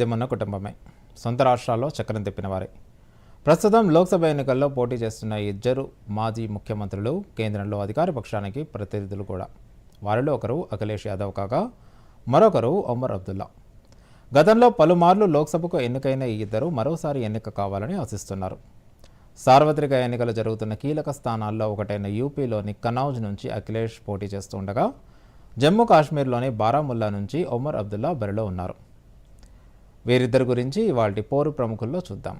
దిమ్మన్న కుటుంబమే. సొంత రాష్ట్రాల్లో చక్రం తిప్పినవారే ప్రస్తుతం లోక్సభ ఎన్నికల్లో పోటీ చేస్తున్న ఇద్దరు మాజీ ముఖ్యమంత్రులు కేంద్రంలో అధికార పక్షానికి ప్రతినిధులు కూడా. వారిలో ఒకరు అఖిలేష్ యాదవ్ కాగా మరొకరు ఒమర్ అబ్దుల్లా. గతంలో పలుమార్లు లోక్సభకు ఎన్నికైన ఈ ఇద్దరు మరోసారి ఎన్నిక కావాలని ఆశిస్తున్నారు. సార్వత్రిక ఎన్నికలు జరుగుతున్న కీలక స్థానాల్లో ఒకటైన యూపీలోని కనౌజ్ నుంచి అఖిలేష్ పోటీ చేస్తుండగా జమ్మూ కాశ్మీర్లోని బారాముల్లా నుంచి ఒమర్ అబ్దుల్లా బరిలో ఉన్నారు. వీరిద్దరి గురించి ఇవాళ పోరు ప్రముఖుల్లో చూద్దాం.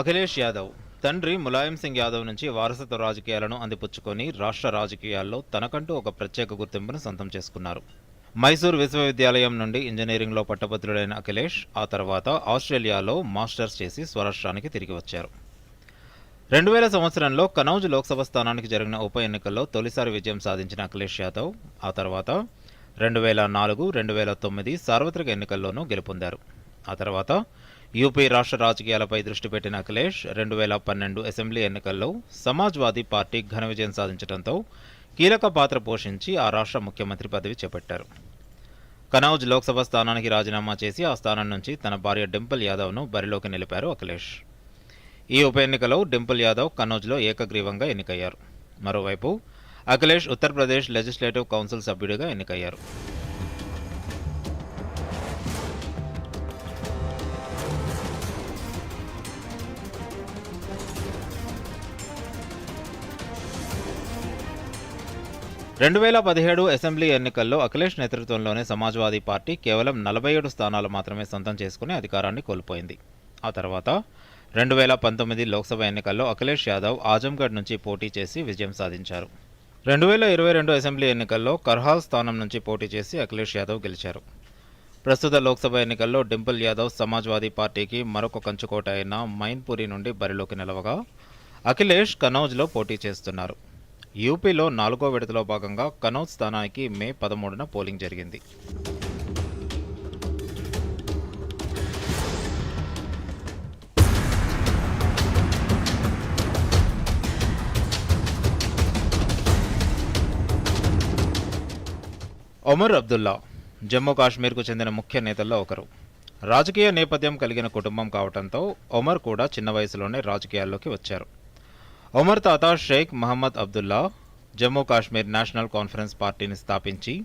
అఖిలేష్ యాదవ్ తండ్రి ములాయం సింగ్ యాదవ్ నుంచి వారసత్వ రాజకీయాలను అందిపుచ్చుకొని రాష్ట్ర రాజకీయాల్లో తనకంటూ ఒక ప్రత్యేక గుర్తింపును సొంతం చేసుకున్నారు. మైసూర్ విశ్వవిద్యాలయం నుండి ఇంజనీరింగ్లో పట్టభద్రుడైన అఖిలేష్ ఆ తర్వాత ఆస్ట్రేలియాలో మాస్టర్స్ చేసి స్వరాష్ట్రానికి తిరిగి వచ్చారు. రెండు వేల సంవత్సరంలో కనౌజ్ లోక్సభ స్థానానికి జరిగిన ఉప ఎన్నికల్లో తొలిసారి విజయం సాధించిన అఖిలేష్ యాదవ్ ఆ తర్వాత రెండు వేల నాలుగు రెండు వేల తొమ్మిది సార్వత్రిక ఎన్నికల్లోనూ గెలుపొందారు. ఆ తర్వాత యూపీ రాష్ట్ర రాజకీయాలపై దృష్టి పెట్టిన అఖిలేష్ రెండు వేల పన్నెండు అసెంబ్లీ ఎన్నికల్లో సమాజ్వాదీ పార్టీ ఘన విజయం సాధించడంతో కీలక పాత్ర పోషించి ఆ రాష్ట్ర ముఖ్యమంత్రి పదవి చేపట్టారు. కనౌజ్ లోక్సభ స్థానానికి రాజీనామా చేసి ఆ స్థానం నుంచి తన భార్య డింపుల్ యాదవ్ను బరిలోకి నిలిపారు అఖిలేష్. ఈ ఉప ఎన్నికలో డింపుల్ యాదవ్ కన్నౌజ్లో ఏకగ్రీవంగా ఎన్నికయ్యారు. మరోవైపు అఖిలేష్ ఉత్తరప్రదేశ్ లెజిస్లేటివ్ కౌన్సిల్ సభ్యుడిగా ఎన్నికయ్యారు. రెండు వేల పదిహేడు అసెంబ్లీ ఎన్నికల్లో అఖిలేష్ నేతృత్వంలోని సమాజ్వాదీ పార్టీ కేవలం నలభై ఏడు స్థానాలు మాత్రమే సొంతం చేసుకుని అధికారాన్ని కోల్పోయింది. ఆ తర్వాత రెండు వేల పంతొమ్మిది లోక్సభ ఎన్నికల్లో అఖిలేష్ యాదవ్ ఆజంగఢ్ నుంచి పోటీ చేసి విజయం సాధించారు. రెండు వేల ఇరవై రెండు అసెంబ్లీ ఎన్నికల్లో కర్హాల్ స్థానం నుంచి పోటీ చేసి అఖిలేష్ యాదవ్ గెలిచారు. ప్రస్తుత లోక్సభ ఎన్నికల్లో డింపుల్ యాదవ్ సమాజ్వాదీ పార్టీకి మరొక కంచుకోట అయిన మైన్పురి నుండి బరిలోకి నిలవగా అఖిలేష్ కనౌజ్లో పోటీ చేస్తున్నారు. యూపీలో నాలుగో విడతలో భాగంగా కనౌజ్ స్థానానికి మే పదమూడున పోలింగ్ జరిగింది. ఒమర్ అబ్దుల్లా జమ్మూ కాశ్మీర్కు చెందిన ముఖ్య నేతల్లో ఒకరు. రాజకీయ నేపథ్యం కలిగిన కుటుంబం కావడంతో ఒమర్ కూడా చిన్న వయసులోనే రాజకీయాల్లోకి వచ్చారు. ఒమర్ తాత షేక్ మహమ్మద్ అబ్దుల్లా జమ్మూ కాశ్మీర్ నేషనల్ కాన్ఫరెన్స్ పార్టీని స్థాపించి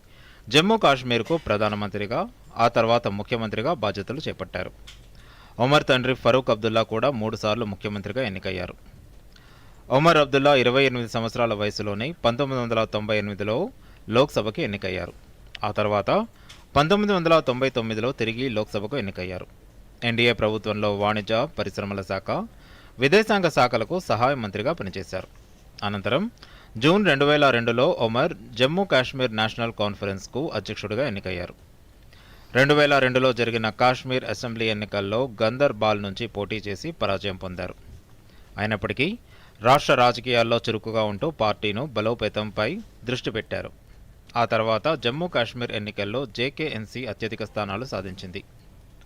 జమ్మూ కాశ్మీర్కు ప్రధానమంత్రిగా ఆ తర్వాత ముఖ్యమంత్రిగా బాధ్యతలు చేపట్టారు. ఒమర్ తండ్రి ఫరూక్ అబ్దుల్లా కూడా మూడుసార్లు ముఖ్యమంత్రిగా ఎన్నికయ్యారు. ఒమర్ అబ్దుల్లా ఇరవై ఎనిమిది సంవత్సరాల వయసులోనే పంతొమ్మిది వందల తొంభై ఎనిమిదిలో లోక్సభకి ఎన్నికయ్యారు. ఆ తర్వాత పంతొమ్మిది వందల తొంభై తొమ్మిదిలో తిరిగి లోక్సభకు ఎన్నికయ్యారు. ఎన్డీఏ ప్రభుత్వంలో వాణిజ్య పరిశ్రమల శాఖ విదేశాంగ శాఖలకు సహాయ మంత్రిగా పనిచేశారు. అనంతరం జూన్ రెండు వేల రెండులో ఒమర్ జమ్మూ కాశ్మీర్ నేషనల్ కాన్ఫరెన్స్కు అధ్యక్షుడిగా ఎన్నికయ్యారు. రెండు వేల రెండులో జరిగిన కాశ్మీర్ అసెంబ్లీ ఎన్నికల్లో గందర్బాల్ నుంచి పోటీ చేసి పరాజయం పొందారు. అయినప్పటికీ రాష్ట్ర రాజకీయాల్లో చురుకుగా ఉంటూ పార్టీను బలోపేతంపై దృష్టి పెట్టారు. ఆ తర్వాత జమ్మూ కాశ్మీర్ ఎన్నికల్లో జేకేఎన్సీ అత్యధిక స్థానాలు సాధించింది.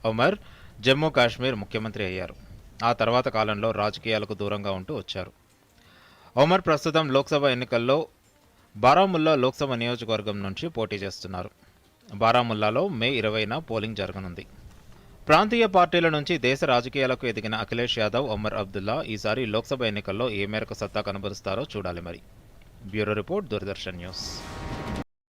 ఒమర్ జమ్మూ కాశ్మీర్ ముఖ్యమంత్రి అయ్యారు. ఆ తర్వాత కాలంలో రాజకీయాలకు దూరంగా ఉంటూ వచ్చారు. ఒమర్ ప్రస్తుతం లోక్సభ ఎన్నికల్లో బారాముల్లా లోక్సభ నియోజకవర్గం నుంచి పోటీ చేస్తున్నారు. బారాముల్లాలో మే ఇరవైన పోలింగ్ జరగనుంది. ప్రాంతీయ పార్టీల నుంచి దేశ రాజకీయాలకు ఎదిగిన అఖిలేష్ యాదవ్ ఒమర్ అబ్దుల్లా ఈసారి లోక్సభ ఎన్నికల్లో ఏ మేరకు సత్తా కనబరుస్తారో చూడాలి మరి. Bureau report Doordarshan news.